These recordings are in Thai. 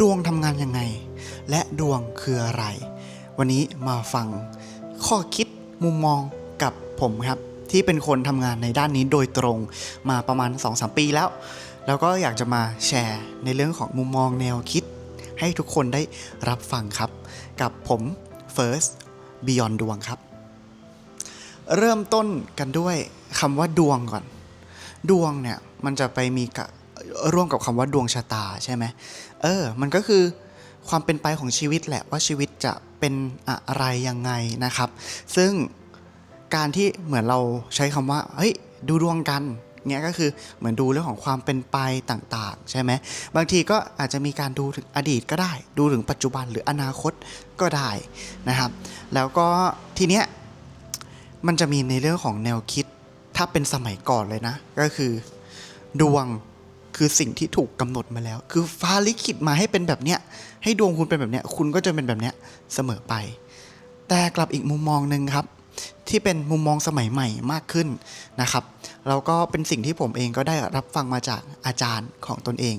ดวงทำงานยังไง และดวงคืออะไร วันนี้มาฟังข้อคิดมุมมองกับผมครับ ที่เป็นคนทำงานในด้านนี้โดยตรงมาประมาณ 2-3 ปีแล้ว แล้วก็อยากจะมาแชร์ในเรื่องของมุมมองแนวคิด ให้ทุกคนได้รับฟังครับ กับผม First Beyond ดวงครับ เริ่มต้นกันด้วยคำว่าดวงก่อน ดวงเนี่ยมันจะไปมีกับ ร่วมกับคำว่าดวงชะตาใช่ไหมเออ มันก็คือความเป็นไปของชีวิตแหละว่าชีวิตจะเป็นอะไรยังไงนะครับ ซึ่งการที่เหมือนเราใช้คำว่าเฮ้ยดูดวงกันเนี่ยก็คือเหมือนดูเรื่องของความเป็นไปต่างๆ ใช่ไหมบางทีก็อาจจะมีการดูถึงอดีตก็ได้ ดูถึงปัจจุบันหรืออนาคตก็ได้นะครับ แล้วก็ทีเนี้ยมันจะมีในเรื่องของแนวคิดถ้าเป็นสมัยก่อนเลยนะ ก็คือ ดวง คือสิ่งที่ถูกกำหนดมาแล้ว คือฟ้าลิขิตมาให้เป็นแบบเนี้ย ให้ดวงคุณเป็นแบบเนี้ย คุณก็จะเป็นแบบเนี้ยเสมอไป แต่กลับอีกมุมมองหนึ่งครับ ที่เป็นมุมมองสมัยใหม่มากขึ้นนะครับแล้วก็เป็นสิ่งที่ผมเองก็ได้รับฟังมาจากอาจารย์ของตนเอง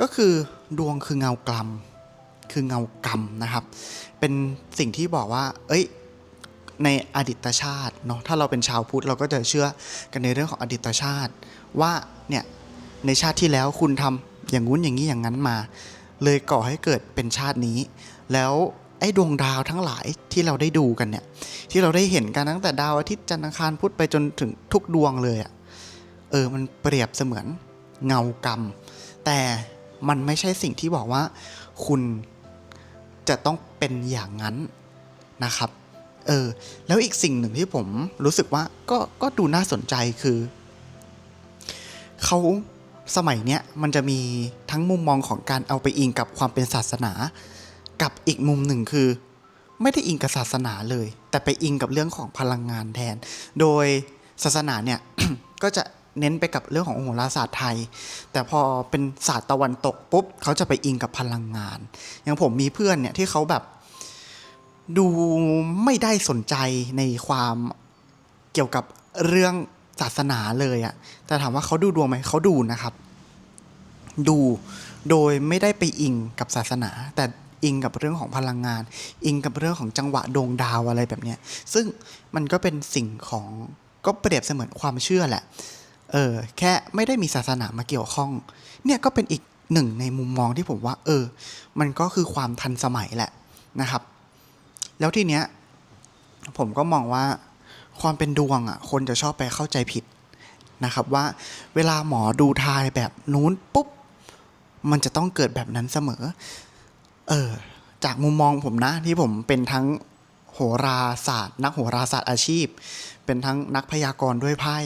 ก็คือดวงคือเงากรรมคือเงากรรมนะครับ เป็นสิ่งที่บอกว่า เอ้ย ในอดีตชาติเนาะ ถ้าเราเป็นชาวพุทธเราก็จะเชื่อกันในเรื่องของอดีตชาติ ว่าเนี่ย ในชาติที่แล้วคุณทำอย่างงู้นอย่างนี้อย่างนั้นมา เลยก่อให้เกิดเป็นชาตินี้ แล้วไอ้ดวงดาวทั้งหลายที่เราได้ดูกันเนี่ยที่เราได้เห็นกันตั้งแต่ดาวอาทิตย์จันทร์อังคารพุธไปจนถึงทุกดวงเลยอะเออมันเปรียบเสมือนเงากรรม แต่มันไม่ใช่สิ่งที่บอกว่าคุณจะต้องเป็นอย่างนั้นนะครับเออแล้วอีกสิ่งหนึ่งที่ผมรู้สึกว่าก็ก็ดูน่าสนใจคือเขา สมัยเนี้ยมันจะมีทั้งมุมมองของการเอาไปอิงกับความเป็นศาสนา กับอีกมุมหนึ่งคือ ไม่ได้อิงกับศาสนาเลย แต่ไปอิงกับเรื่องของพลังงานแทน โดยศาสนาเนี่ยก็จะเน้นไปกับเรื่องของโหราศาสตร์ไทย แต่พอเป็นศาสตร์ตะวันตกปุ๊บเขาจะไปอิงกับพลังงาน อย่างผมมีเพื่อนเนี่ยที่เขาแบบดูไม่ได้สนใจในความเกี่ยวกับเรื่อง ศาสนาเลยอะแต่ถามว่าเขาดูดวงไหมเขาดูนะครับ ดูโดยไม่ได้ไปอิงกับศาสนา แต่อิงกับเรื่องของพลังงาน อิงกับเรื่องของจังหวะดวงดาวอะไรแบบเนี้ยซึ่งมันก็เป็นสิ่งของก็เปรียบเสมือนความเชื่อแหละ เออแค่ไม่ได้มีศาสนามาเกี่ยวข้อง เนี่ยก็เป็นอีกหนึ่งในมุมมองที่ผมว่า เออ มันก็คือความทันสมัยแหละนะครับ แล้วทีเนี้ยผมก็มองว่า ความเป็นดวงอะคนจะชอบไปเข้าใจผิดนะครับว่าเวลาหมอดูทายแบบนู้นปุ๊บ มันจะต้องเกิดแบบนั้นเสมอ เออจากมุมมองผมนะที่ผมเป็นทั้งโหราศาสตร์ นักโหราศาสตร์อาชีพ เป็นทั้งนักพยากรณ์ด้วยไพ่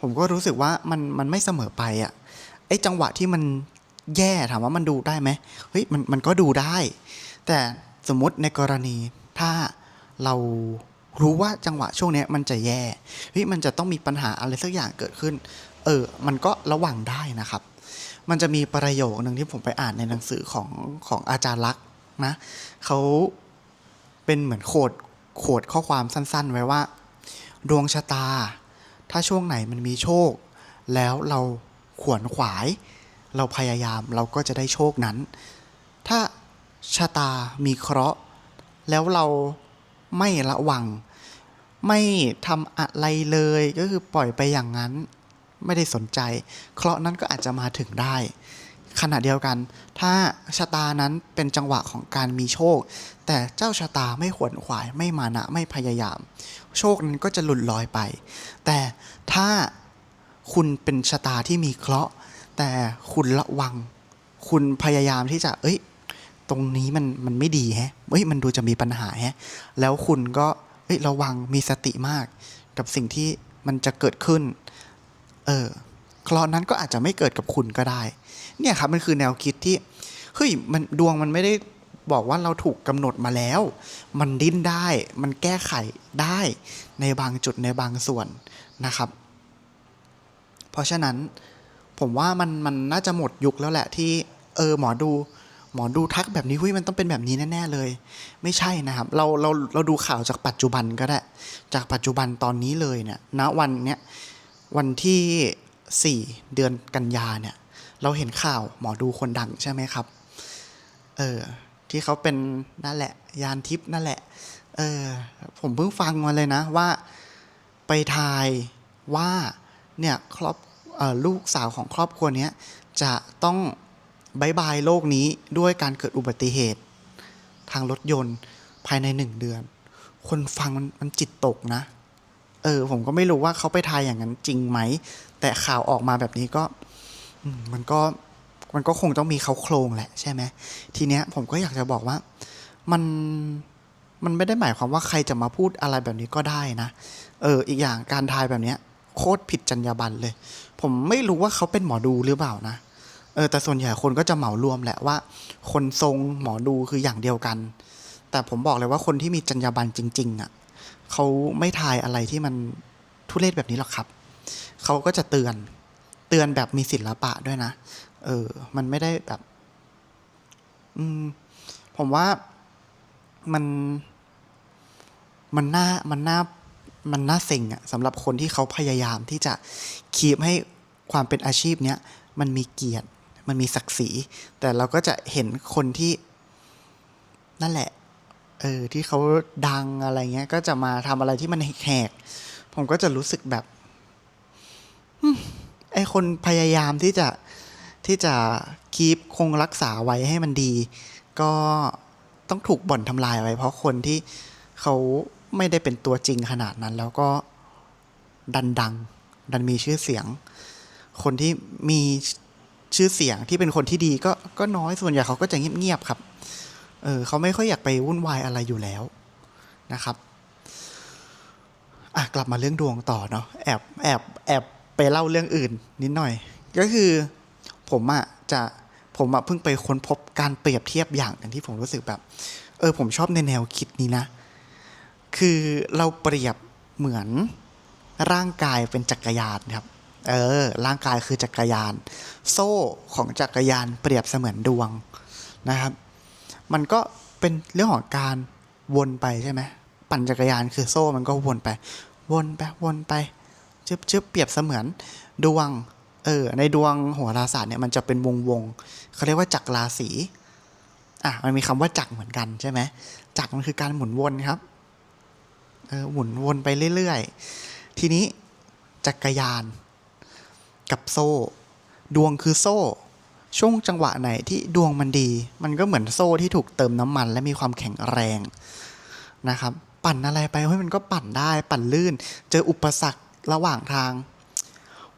ผมก็รู้สึกว่ามันมันไม่เสมอไปอะ่ะไอ้จังหวะที่มันแย่ถามว่ามันดูได้ไหมเฮ้ยมันมันก็ดูได้ แต่สมมติในกรณีถ้าเรา รู้ว่าจังหวะช่วงนี้มันจะแย่เฮ้ยมันจะต้องมีปัญหาอะไรสักอย่างเกิดขึ้น เออ มันก็ระวังได้นะครับ มันจะมีประโยคหนึ่งที่ผมไปอ่านในหนังสือของของอาจารย์ลักษณ์นะเขาเป็นเหมือนโคดโคดข้อความสั้น ๆ ไว้ว่า ดวงชะตา ถ้าช่วงไหนมันมีโชค แล้วเราขวนขวาย เราพยายามเราก็จะได้โชคนั้น ถ้าชะตามีเคราะห์ แล้วเรา ไม่ระวัง ไม่ทำอะไรเลยก็คือปล่อยไปอย่างนั้นไม่ได้สนใจ เคราะห์นั้นก็อาจจะมาถึงได้ ขณะเดียวกัน ถ้าชะตานั้นเป็นจังหวะของการมีโชค แต่เจ้าชะตาไม่ขวนขวายไม่มานะไม่พยายาม โชคนั้นก็จะหลุดลอยไป แต่ถ้าคุณเป็นชะตาที่มีเคราะห์ แต่คุณระวัง คุณพยายามที่จะเอ้ย ตรงนี้มันมันไม่ดีแฮะเฮ้ยมันดูจะมีปัญหาแฮะแล้วคุณก็เฮ้ยระวังมีสติมาก กับสิ่งที่มันจะเกิดขึ้น เออคราะนั้นก็อาจจะไม่เกิดกับคุณก็ได้ เนี่ยครับมันคือแนวคิดที่เฮ้ยมันดวงมันไม่ได้บอกว่าเราถูกกำหนดมาแล้ว มันดิ้นได้ มันแก้ไขได้ในบางจุดในบางส่วนนะครับ เพราะฉะนั้นผมว่ามันมันน่าจะหมดยุคแล้วแหละที่ เออหมอดู หมอดูทักแบบนี้เฮ้ยมันต้องเป็นแบบนี้แน่ๆเลย ไม่ใช่นะครับ เราเราเราดูข่าวจากปัจจุบันก็ได้ จากปัจจุบันตอนนี้เลยเนี่ยณวันเนี้ยวันที่ 4 เดือนกันยาเนี่ย เราเห็นข่าวหมอดูคนดังใช่ไหมครับ เออ ที่เขาเป็นนั่นแหละ ยานทิพย์นั่นแหละ เออ ผมเพิ่งฟังมาเลยนะว่าไปทายว่าเนี่ยครอบออลูกสาวของครอบครัวเนี้ยจะต้อง บายบายโลกนี้ด้วยการเกิดอุบัติเหตุ ทางรถยนต์ภายในหนึ่งเดือน คนฟังมันมันจิตตกนะ เออ ผมก็ไม่รู้ว่าเขาไปทายอย่างนั้นจริงไหม แต่ข่าวออกมาแบบนี้ก็มมันก็มันก็คงต้องมีเขาโครงแหละใช่ไหมทีเนี้ยผมก็อยากจะบอกว่ามันมันไม่ได้หมายความว่าใครจะมาพูดอะไรแบบนี้ก็ได้นะ เออ อีกอย่างการทายแบบเนี้ย โคตรผิดจรรยาบรรณเลย ผมไม่รู้ว่าเขาเป็นหมอดูหรือเปล่านะ เออแต่ส่วนใหญ่คนก็จะเหมารวมแหละว่า คนทรงหมอดูคืออย่างเดียวกัน แต่ผมบอกเลยว่าคนที่มีจรรยาบรรณจริง ๆอะเขาไม่ทายอะไรที่มันทุเรศแบบนี้หรอกครับ เขาก็จะเตือนเตือนแบบมีศิลปะด้วยนะ เออ มันไม่ได้แบบ อืม ผมว่ามันมันน่ามันน่ามันน่าเซ็งอะสำหรับคนที่เขาพยายามที่จะคีบให้ความเป็นอาชีพเนี้ยมันมีเกียรติ มันมีศักดิ์ศรี แต่เราก็จะเห็นคนที่นั่นแหละ เออ ที่เขาดังอะไรเงี้ย ก็จะมาทำอะไรที่มันแหกๆผมก็จะรู้สึกแบบไอคนพยายามที่จะที่จะคีปคงรักษาไว้ให้มันดี ก็ต้องถูกบ่อนทำลายไว้ เพราะคนที่เขาไม่ได้เป็นตัวจริงขนาดนั้น แล้วก็ดันดัง ดันมีชื่อเสียง คนที่มี ชื่อเสียงที่เป็นคนที่ดีก็ก็น้อยส่วนใหญ่เขาก็จะเงียบๆครับ เออเขาไม่ค่อยอยากไปวุ่นวายอะไรอยู่แล้วนะครับอะกลับมาเรื่องดวงต่อเนาะแอบแอบแอบไปเล่าเรื่องอื่นนิดหน่อย ก็คือผมอะจะผมอะเพิ่งไปค้นพบการเปรียบเทียบอย่างหนึ่งที่ผมรู้สึกแบบ เออผมชอบในแนวคิดนี้นะ คือเราเปรียบเหมือนร่างกายเป็นจักรยานครับ เออ ร่างกายคือจักรยาน โซ่ของจักรยานเปรียบเสมือนดวงนะครับ มันก็เป็นเรื่องของการวนไปใช่ไหมปั่นจักรยานคือโซ่มันก็วนไป วนไปวนไปชึบชึบเปรียบเสมือนดวงเออในดวงโหัวราศาสตร์เนี่ยมันจะเป็นวงวงๆเขาเรียกว่าจักรราศีอะมันมีคำว่าจักรเหมือนกันใช่ไหมจักรมันคือการหมุนวนครับเออหมุนวนไปเรื่อยๆ ทีนี้จักรยาน กับโซ่ ดวงคือโซ่ ช่วงจังหวะไหนที่ดวงมันดี มันก็เหมือนโซ่ที่ถูกเติมน้ำมัน และมีความแข็งแรงนะครับ ปั่นอะไรไปเฮ้ยมันก็ปั่นได้ปั่นลื่น เจออุปสรรคระหว่างทาง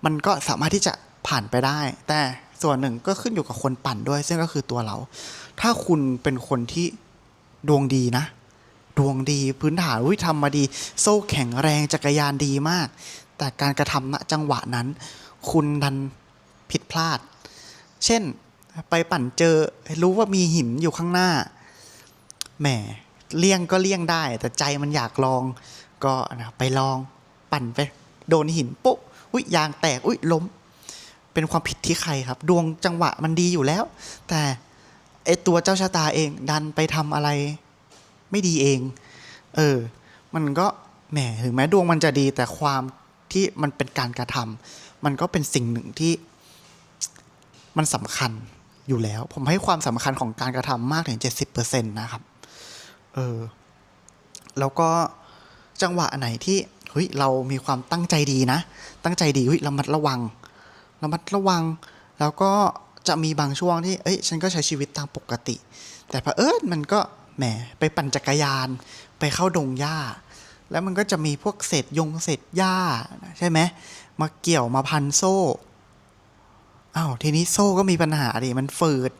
มันก็สามารถที่จะผ่านไปได้ แต่ส่วนหนึ่งก็ขึ้นอยู่กับคนปั่นด้วย ซึ่งก็คือตัวเรา ถ้าคุณเป็นคนที่ดวงดีนะ ดวงดีพื้นฐานวิทำมาดี โซ่แข็งแรงจักรยานดีมาก แต่การกระทำณจังหวะนั้น คุณดันผิดพลาด เช่นไปปั่นเจอรู้ว่ามีหินอยู่ข้างหน้า แหมเลี่ยงก็เลี่ยงได้ แต่ใจมันอยากลอง ก็นะไปลองปั่นไป โดนหินปุ๊บอุ้ยยางแตกอุ้ยล้ม เป็นความผิดที่ใครครับ ดวงจังหวะมันดีอยู่แล้ว แต่ไอตัวเจ้าชะตาเองดันไปทำอะไร ไม่ดีเอง เออ มันก็แหมถึงแม้ดวงมันจะดีแต่ความที่มันเป็นการกระทำ มันก็เป็นสิ่งหนึ่งที่มันสำคัญอยู่แล้ว ผมให้ความสำคัญของการกระทำมากถึง70%นตนะครับ เออ แล้วก็จังหวะไหนที่เฮ้ยเรามีความตั้งใจดีนะ ตั้งใจดีเฮ้ยระมัดระวังระมัดระวัง แล้วก็จะมีบางช่วงที่ เอ้ย ฉันก็ใช้ชีวิตตามปกติ แต่พอเอิญมันก็แหมไปปั่นจักรยาน ไปเข้าดงหญ้า แล้วมันก็จะมีพวกเศษยงเศษหญ้าใช่ไหมมาเกี่ยวมาพันโซ่อ้าวทีนี้โซ่ก็มีปัญหาดิมันฝืด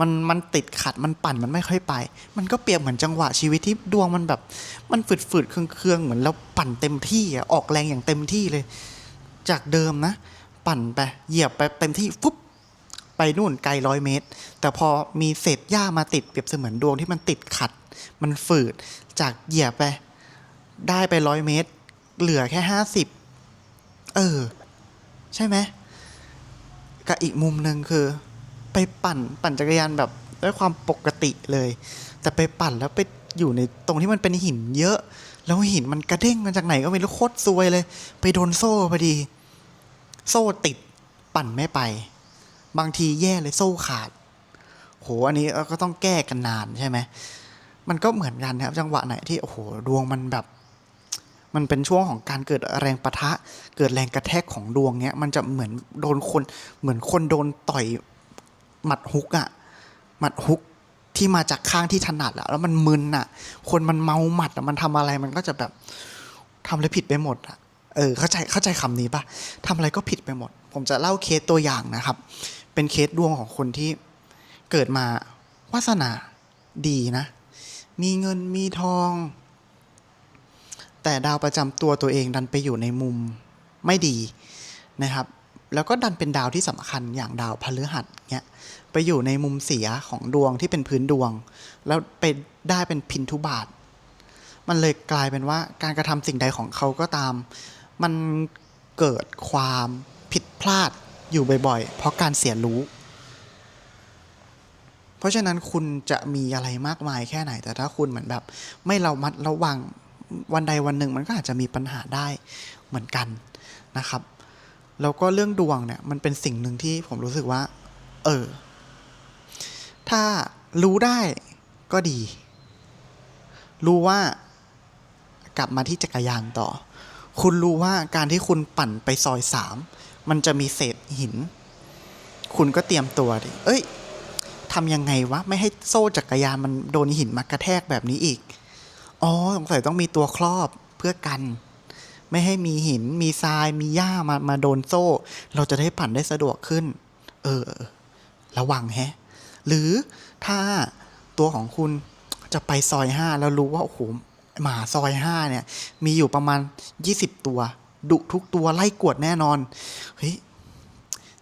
มันมันติดขัดมันปั่นมันไม่ค่อยไป มันก็เปรียบเหมือนจังหวะชีวิตที่ดวงมันแบบ มันฝืดฝืดๆเคืองๆเหมือนเราปั่นเต็มที่อะออกแรงอย่างเต็มที่เลย จากเดิมนะ ปั่นไปเหยียบไปเต็มที่ฟุ๊บไปนู่นไกลร้อยเมตร แต่พอมีเศษหญ้ามาติดเปรียบเสมือนดวงที่มันติดขัด มันฝืดจากเหยียบไป ได้ไปร้อยเมตร เหลือแค่ห้าสิบเออ ใช่ไหมกับอีกมุมหนึ่งคือ ไปปั่นปั่นจักรยานแบบด้วยความปกติเลย แต่ไปปั่นแล้วไปอยู่ในตรงที่มันเป็นหินเยอะ แล้วหินมันกระเด้งมาจากไหนก็ไม่รู้โคตรซวยเลย ไปโดนโซ่พอดี โซ่ติดปั่นไม่ไป บางทีแย่เลยโซ่ขาด โหอันนี้ก็ต้องแก้กันนานใช่ไหมมันก็เหมือนกันนะครับ จังหวะไหนที่โอ้โหดวงมันแบบ มันเป็นช่วงของการเกิดแรงปะทะ เกิดแรงกระแทกของดวงเนี้ย มันจะเหมือนโดนคน เหมือนคนโดนต่อยหมัดฮุกอะหมัดฮุกที่มาจากข้างที่ถนัดอะแล้วมันมึนอะคนมันเมาหมัดอะมันทำอะไรมันก็จะแบบทำอะไรผิดไปหมดอะเออเข้าใจเข้าใจคำนี้ปะทำอะไรก็ผิดไปหมด ผมจะเล่าเคสตัวอย่างนะครับ เป็นเคสดวงของคนที่เกิดมาวาสนาดีนะ มีเงินมีทอง แต่ดาวประจำตัวตัวเองดันไปอยู่ในมุมไม่ดีนะครับ แล้วก็ดันเป็นดาวที่สำคัญอย่างดาวพฤหัสเนี่ยไปอยู่ในมุมเสียของดวงที่เป็นพื้นดวง แล้วไปได้เป็นพินทุบาท มันเลยกลายเป็นว่าการกระทำสิ่งใดของเขาก็ตาม มันเกิดความผิดพลาดอยู่บ่อยๆ เพราะการเสียรู้ เพราะฉะนั้นคุณจะมีอะไรมากมายแค่ไหน แต่ถ้าคุณเหมือนแบบ ไม่เรามัดระวัง วันใดวันหนึ่งมันก็อาจจะมีปัญหาได้เหมือนกันนะครับ แล้วก็เรื่องดวงเนี่ยมันเป็นสิ่งหนึ่งที่ผมรู้สึกว่า เออ ถ้ารู้ได้ก็ดี รู้ว่ากลับมาที่จักรยานต่อ คุณรู้ว่าการที่คุณปั่นไปซอยสามมันจะมีเศษหิน คุณก็เตรียมตัวดิ เอ้ยทำยังไงวะ ไม่ให้โซ่จักรยานมันโดนหินมากระแทกแบบนี้อีก อ๋อสงสัยต้องมีตัวครอบเพื่อกัน ไม่ให้มีหินมีทรายมีหญ้ามามาโดนโซ่ เราจะได้ปั่นได้สะดวกขึ้น เออ ระวังแฮะ หรือถ้าตัวของคุณจะไปซอยห้าแล้วรู้ว่าโอ้โหหมาซอยห้าเนี่ย มีอยู่ประมาณยี่สิบตัว ดุทุกตัวไล่กวดแน่นอน เฮ้ย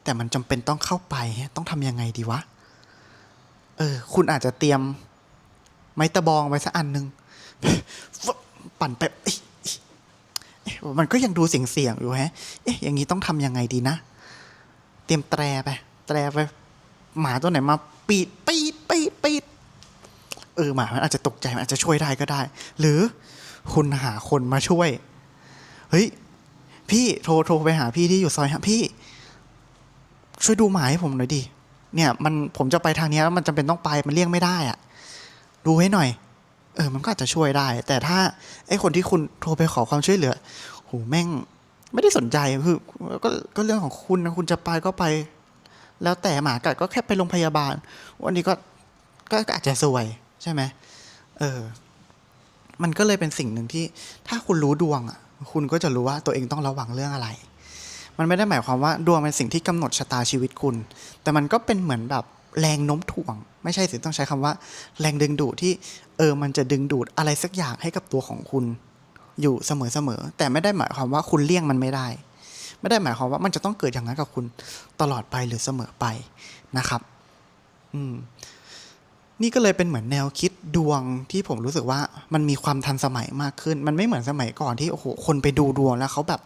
แต่มันจำเป็นต้องเข้าไปฮะต้องทำยังไงดีวะ เออ คุณอาจจะเตรียมไม้ตะบองไว้สักอันหนึ่ง ปั่นไปมันก็ยังดูเสียงๆอยู่แฮะ เอ๊ะ อย่างนี้ต้องทำยังไงดีนะ เตรียมแตรไป แตรไป หมาตัวไหนมาปีดปีดปีดปีดเออหมามันอาจจะตกใจมันอาจจะช่วยได้ก็ได้ หรือคุณหาคนมาช่วย เฮ้ย พี่โทรโทรไปหาพี่ที่อยู่ซอยฮะพี่ ช่วยดูหมาให้ผมหน่อยดิเนี่ย มันผมจะไปทางนี้แล้วมันจำเป็นต้องไปมันเลี่ยงไม่ได้อะดูให้หน่อย เออมันก็อาจจะช่วยได้ แต่ถ้าไอ้คนที่คุณโทรไปขอความช่วยเหลือโหแม่งไม่ได้สนใจคือก็ก็เรื่องของคุณนะคุณจะไปก็ไป แล้วแต่หมากัดก็แค่ไปโรงพยาบาล วันนี้ก็ก็อาจจะซวยใช่ไหมเออ มันก็เลยเป็นสิ่งหนึ่งที่ ถ้าคุณรู้ดวงอะ คุณก็จะรู้ว่าตัวเองต้องระวังเรื่องอะไร มันไม่ได้หมายความว่าดวงเป็นสิ่งที่กำหนดชะตาชีวิตคุณ แต่มันก็เป็นเหมือนแบบ แรงโน้มถ่วง ไม่ใช่สิต้องใช้คำว่า แรงดึงดูดที่เออมันจะดึงดูดอะไรสักอย่างให้กับตัวของคุณ อยู่เสมอๆแต่ไม่ได้หมายความว่าคุณเลี่ยงมันไม่ได้ ไม่ได้หมายความว่ามันจะต้องเกิดอย่างนั้นกับคุณตลอดไปหรือเสมอไปนะครับ อืมนี่ก็เลยเป็นเหมือนแนวคิดดวงที่ผมรู้สึกว่ามันมีความทันสมัยมากขึ้น มันไม่เหมือนสมัยก่อนที่โอ้โหคนไปดูดวงแล้วเขาแบบ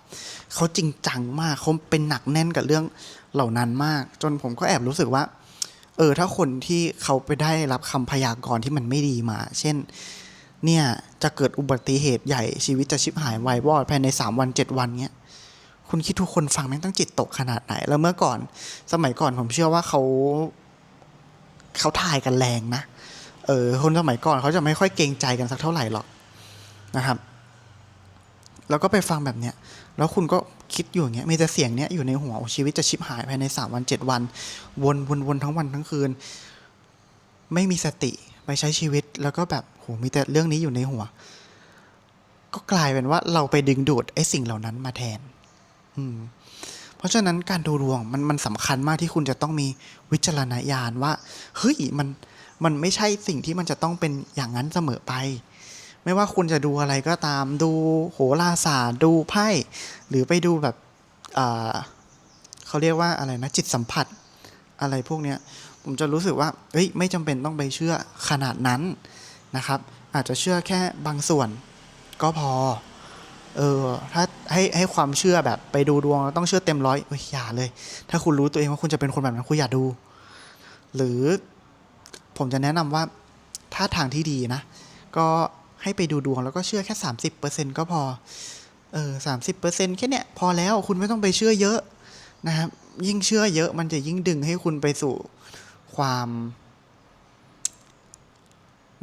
เขาจริงจังมากเขาเป็นหนักแน่นกับเรื่องเหล่านั้นมาก จนผมก็แอบรู้สึกว่า เออถ้าคนที่เขาไปได้รับคำพยากรณ์ที่มันไม่ดีมา เช่น เนี่ยจะเกิดอุบัติเหตุใหญ่ชีวิตจะชิบหายวายวอดภายในสามวันเจ็ดวันเนี้ยคุณคิดทุกคนฟังแม่งตั้งจิตตกขนาดไหน แล้วเมื่อก่อนสมัยก่อนผมเชื่อว่าเขาเขาถ่ายกันแรงนะ เออคนสมัยก่อนเขาจะไม่ค่อยเกรงใจกันสักเท่าไหร่หรอกนะครับ แล้วก็ไปฟังแบบเนี้ย แล้วคุณก็คิดอยู่อย่างเงี้ยมีแต่เสียงเนี้ยอยู่ในหัวชีวิตจะชิบหายภายในสามวันเจ็ดวัน วนวนวนทั้งวันทั้งคืน ไม่มีสติไปใช้ชีวิตแล้วก็แบบโหมีแต่เรื่องนี้อยู่ในหัว ก็กลายเป็นว่าเราไปดึงดูดไอ้สิ่งเหล่านั้นมาแทน อืม เพราะฉะนั้นการดูดวงมันมันสำคัญมากที่คุณจะต้องมีวิจารณญาณว่าเฮ้ยมันมันไม่ใช่สิ่งที่มันจะต้องเป็นอย่างนั้นเสมอไป ไม่ว่าคุณจะดูอะไรก็ตามดูโหราศาสตร์ดูไพ่ หรือไปดูแบบเขาเรียกว่าอะไรนะจิตสัมผัสอะไรพวกเนี้ยผมจะรู้สึกว่าเฮ้ยไม่จำเป็นต้องไปเชื่อขนาดนั้นนะครับ อาจจะเชื่อแค่บางส่วนก็พอเออถ้าให้ให้ความเชื่อแบบไปดูดวงต้องเชื่อเต็มร้อยอยอย่าเลย ถ้าคุณรู้ตัวเองว่าคุณจะเป็นคนแบบนั้นคุณอย่าดู หรือผมจะแนะนำว่าถ้าทางที่ดีนะ ก็ ให้ไปดูดวงแล้วก็เชื่อแค่สามสิบเปอร์เซ็นก็พอ เออสามสิบเปอร์เซ็นแค่เนี้ยพอแล้วคุณไม่ต้องไปเชื่อเยอะนะครับ ยิ่งเชื่อเยอะมันจะยิ่งดึงให้คุณไปสู่ความ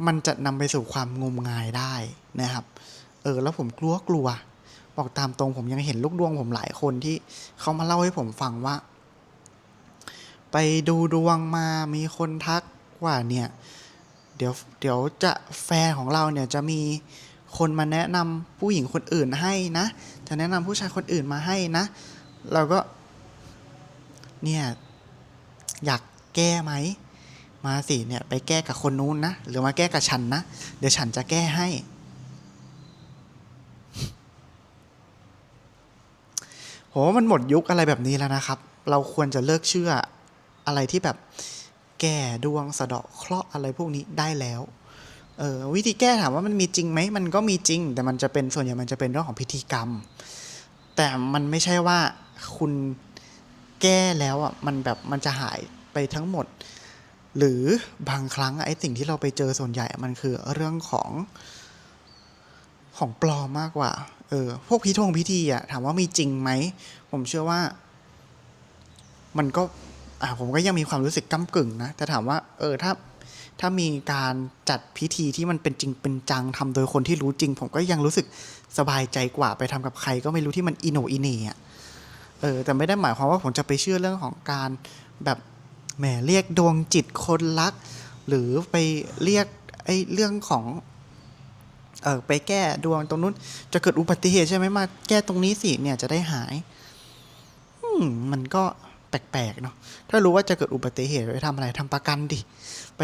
มันจะนำไปสู่ความงมงายได้นะครับ เออ แล้วผมกลัวกลัว บอกตามตรงผมยังเห็นลูกดวงผมหลายคนที่เขามาเล่าให้ผมฟังว่า ไปดูดวงมามีคนทักว่าเนี่ย เดี๋ยวเดี๋ยวจะแฟนของเราเนี่ยจะมีคนมาแนะนำผู้หญิงคนอื่นให้นะ จะแนะนำผู้ชายคนอื่นมาให้นะ เราก็ เนี่ยอยากแก้ไหม มาสิเนี่ยไปแก้กับคนนู้นนะ หรือมาแก้กับฉันนะ เดี๋ยวฉันจะแก้ให้ โหมันหมดยุคอะไรแบบนี้แล้วนะครับ เราควรจะเลิกเชื่ออะไรที่แบบ แก้ดวงสะเดาะเคราะห์อะไรพวกนี้ได้แล้วเออวิธีแก้ถามว่ามันมีจริงไหมมันก็มีจริง แต่มันจะเป็นส่วนใหญ่มันจะเป็นเรื่องของพิธีกรรม แต่มันไม่ใช่ว่าคุณแก้แล้วอะมันแบบมันจะหายไปทั้งหมด หรือบางครั้งไอ้สิ่งที่เราไปเจอส่วนใหญ่มันคือเรื่องของของปลอมมากกว่า เออ พวกพิธงพิธีอะถามว่ามีจริงไหม ผมเชื่อว่า มันก็ อ่าผมก็ยังมีความรู้สึกก้ากึ่งนะแต่ถามว่า เออถ้าถ้ามีการจัดพิธีที่มันเป็นจริงเป็นจังทำโดยคนที่รู้จริง ผมก็ยังรู้สึกสบายใจกว่าไปทำกับใคร ก็ไม่รู้ที่มันอิโนอิเหน่อะเออแต่ไม่ได้หมายความว่าผมจะไปเชื่อเรื่องของการแบบแหมเรียกดวงจิตคนรัก หรือไปเรียกไอ้เรื่องของเออไปแก้ดวงตรงนู้น จะเกิดอุบัติเหตุใช่ไหมมาแก้ตรงนี้สิเนี่ยจะได้หาย อืมมันก็ แปลกๆเนาะถ้ารู้ว่าจะเกิดอุบัติเหตุไปทำอะไรทำประกันดิไป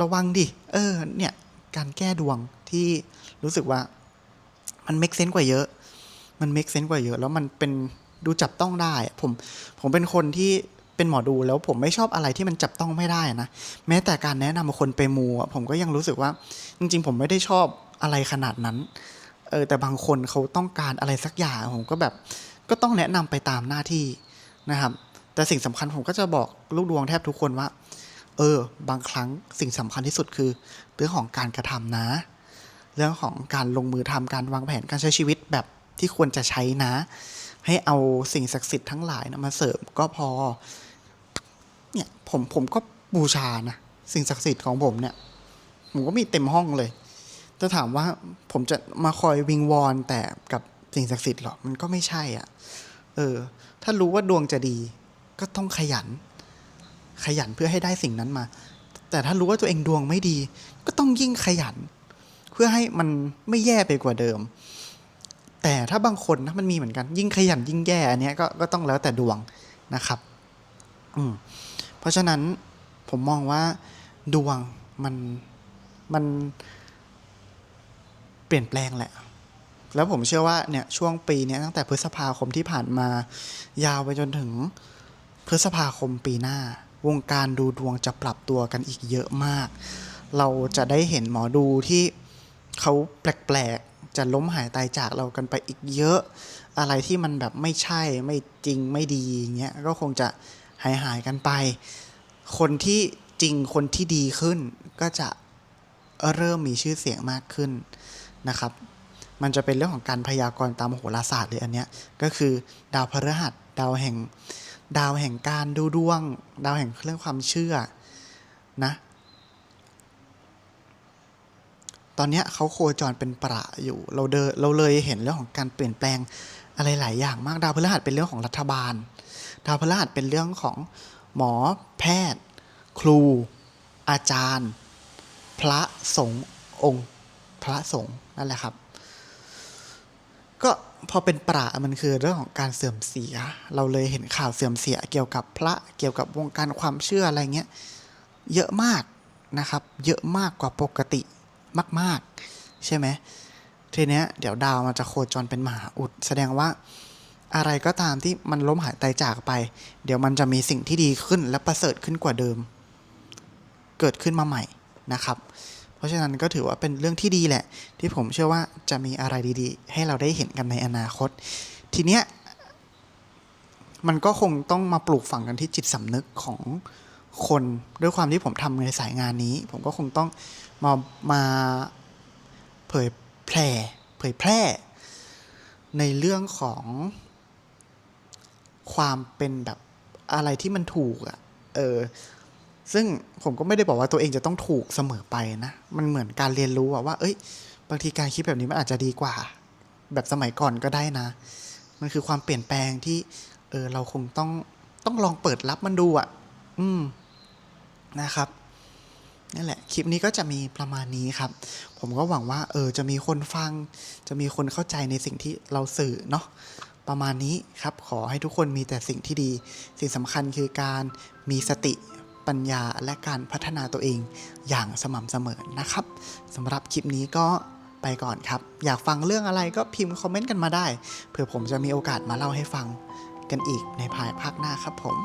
ระวังดิเออ เนี่ยการแก้ดวงที่รู้สึกว่ามันเมคเซน s ์กว่าเยอะ มันเมคเซน s ์กว่าเยอะ แล้วมันเป็นดูจับต้องได้ ผมผมเป็นคนที่เป็นหมอดูแล้วผมไม่ชอบอะไรที่มันจับต้องไม่ได้นะแม้แต่การแนะนำคนไปมูผมก็ยังรู้สึกว่า จริง ๆ ผมไม่ได้ชอบอะไรขนาดนั้น เออแต่บางคนเขาต้องการอะไรสักอย่างผมก็แบบ ก็ต้องแนะนำไปตามหน้าที่นะครับ แต่สิ่งสำคัญผมก็จะบอกลูกดวงแทบทุกคนว่า เออ บางครั้งสิ่งสำคัญที่สุดคือเรื่องของการกระทำนะ เรื่องของการลงมือทำการวางแผนการใช้ชีวิตแบบที่ควรจะใช้นะ ให้เอาสิ่งศักดิ์สิทธิ์ทั้งหลายนะมาเสริมก็พอ เนี่ยผมผมก็บูชานะสิ่งศักดิ์สิทธิ์ของผมเนี่ย ผมก็มีเต็มห้องเลยแต่ถามว่าผมจะมาคอยวิงวอนแต่กับ สิ่งศักดิ์สิทธิ์หรอมันก็ไม่ใช่อะ เออ ถ้ารู้ว่าดวงจะดี ก็ต้องขยัน ขยันเพื่อให้ได้สิ่งนั้นมา แต่ถ้ารู้ว่าตัวเองดวงไม่ดี ก็ต้องยิ่งขยัน เพื่อให้มันไม่แย่ไปกว่าเดิม แต่ถ้าบางคนนะมันมีเหมือนกัน ยิ่งขยันยิ่งแย่อันนี้ก็ก็ต้องแล้วแต่ดวงนะครับ อืมเพราะฉะนั้นผมมองว่าดวงมันมันเปลี่ยนแปลงแหละ แล้วผมเชื่อว่าเนี่ยช่วงปีเนี้ยตั้งแต่พฤษภาคมที่ผ่านมา ยาวไปจนถึงพฤษภาคมปีหน้า วงการดูดวงจะปรับตัวกันอีกเยอะมาก เราจะได้เห็นหมอดูที่เขาแปลกๆ จะล้มหายตายจากเรากันไปอีกเยอะ อะไรที่มันแบบไม่ใช่ไม่จริงไม่ดีอย่างเงี้ยก็คงจะหายหายกันไป คนที่จริงคนที่ดีขึ้นก็จะเริ่มมีชื่อเสียงมากขึ้นนะครับ มันจะเป็นเรื่องของการพยากรณ์ตามโหราศาสตร์เลยอันเนี้ยก็คือดาวพฤหัสดาวแห่งดาวแห่งการดูดวง ดาวแห่งเรื่องความเชื่อนะตอนเนี้ยเขาโคจรเป็นประอยู่เราเดเราเลยเห็นเรื่องของการเปลี่ยนแปลงอะไรหลายอย่างมากดาวพฤหัสเป็นเรื่องของรัฐบาล ดาวพฤหัสเป็นเรื่องของหมอแพทย์ ครู อาจารย์ พระสงฆ์องค์ พระสงฆ์นั่นแหละครับ ก็พอเป็นประมันคือเรื่องของการเสื่อมเสีย เราเลยเห็นข่าวเสื่อมเสียเกี่ยวกับพระเกี่ยวกับวงการความเชื่ออะไรเงี้ยเยอะมากนะครับ เยอะมากกว่าปกติมาก ๆ ใช่ไหมทีเนี้ยเดี๋ยวดาวมันจะโคจรเป็นมหาอุด แสดงว่าอะไรก็ตามที่มันล้มหายตายจากไป เดี๋ยวมันจะมีสิ่งที่ดีขึ้นและประเสริฐขึ้นกว่าเดิม เกิดขึ้นมาใหม่นะครับ เพราะฉะนั้นก็ถือว่าเป็นเรื่องที่ดีแหละ ที่ผมเชื่อว่าจะมีอะไรดีๆ ให้เราได้เห็นกันในอนาคต ทีเนี้ยมันก็คงต้องมาปลูกฝังกันที่จิตสำนึกของคนด้วยความที่ผมทำในสายงานนี้ ผมก็คงต้องมามาเผยแพร่เผยแพร่ ในเรื่องของความเป็นแบบอะไรที่มันถูกอะ่ะเออ ซึ่งผมก็ไม่ได้บอกว่าตัวเองจะต้องถูกเสมอไปนะ มันเหมือนการเรียนรู้ว่า เอ้ย บางทีการคิดแบบนี้มันอาจจะดีกว่า แบบสมัยก่อนก็ได้นะ มันคือความเปลี่ยนแปลงที่ เออ เราคงต้องต้องลองเปิดรับมันดูอะ อืม นะครับนั่นแหละ คลิปนี้ก็จะมีประมาณนี้ครับ ผมก็หวังว่า เออ จะมีคนฟัง จะมีคนเข้าใจในสิ่งที่เราสื่อเนาะ ประมาณนี้ครับ ขอให้ทุกคนมีแต่สิ่งที่ดี สิ่งสำคัญคือการมีสติ ปัญญาและการพัฒนาตัวเองอย่างสม่ำเสมอนะครับสำหรับคลิปนี้ก็ไปก่อนครับ อยากฟังเรื่องอะไรก็พิมพ์คอมเมนต์กันมาได้ เผื่อผมจะมีโอกาสมาเล่าให้ฟังกันอีกในภายภาคหน้าครับผม